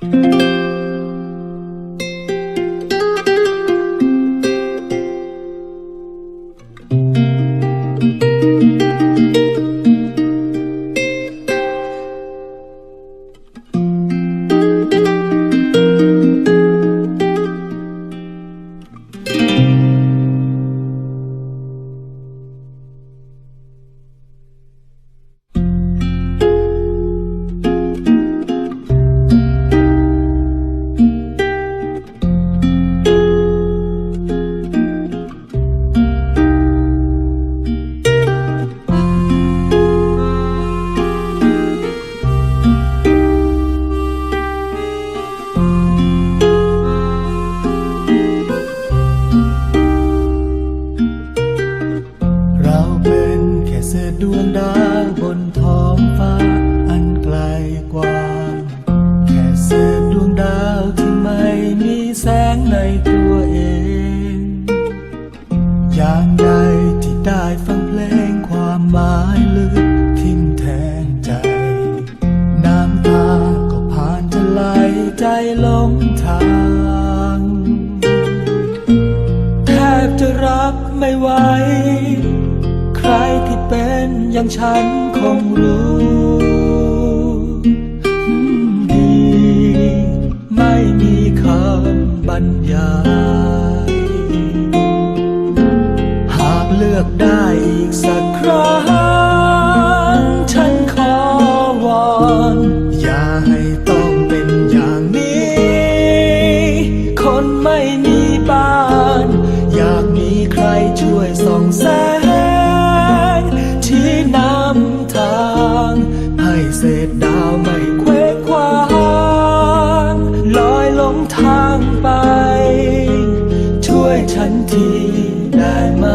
thank you ดวงดาวบนท้องฟ้า อันไกลกว้างแค่เศษดวงดาวที่ไม่มีแสงในตัวเองอย่างใดที่ได้ฟังเพลงความหมายลึกทิ่มแทงใจ น้ำตาก็ผ่านจะไหลใจหลงทางแทบจะรับไม่ไหว อย่างฉันคงรู้ดีไม่มีคำบรรยาย หากเลือกได้อีกสักางไป ช่วยฉันทีได้ไหม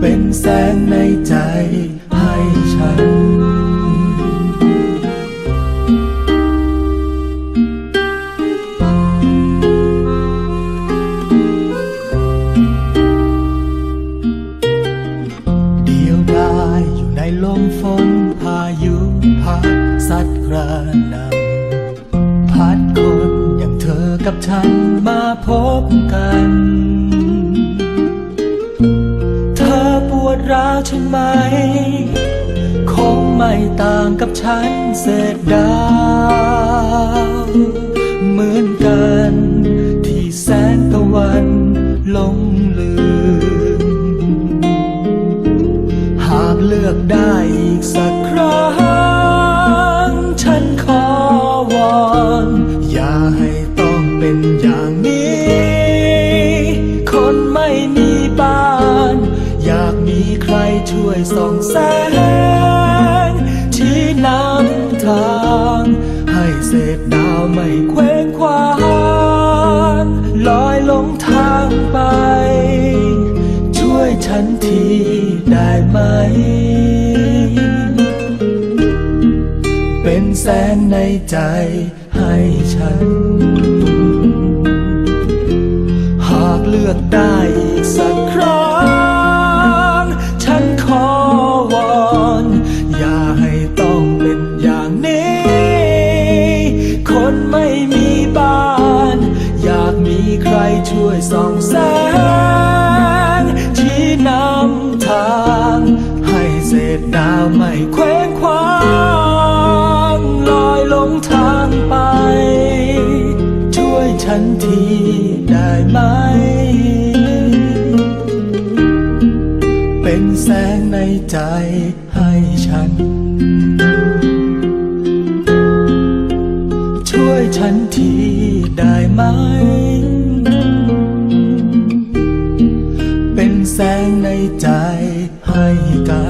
เป็นแสงในใจให้ฉันเดียวดายอยู่ในลมฝนพายุพัดซัดกระหนำ คน อย่างเธอกับฉันมาพบกัน เธอปวดร้าวใช่ไหม คงไม่ต่างกับฉันเศษดาว เมือ อนอย่าให้ต้องเป็นอย่างนี้ คนไม่มีบ้าน อยากมีใครช่วยส่องแสงชี้นำทาง ให้เศษดาวไม่เคว้งคว้างลอยลงทางไป ช่วยฉันทีได้ไหมเป็นแสงในใจ ให้ฉัน หากเลือกได้อีกสักครั้ง ฉันขอวอน อย่าให้ต้องเป็นอย่างนี้ คนไม่มีบ้าน อยากมีใครช่วยส่องแสงชี้นำทาง ให้เศษดาวไม่เคว้งคว้าง นทีได้ไหม เป็นแสงในใจให้ฉัน ช่วยฉันทีได้ไหม เป็นแสงในใจให้กัน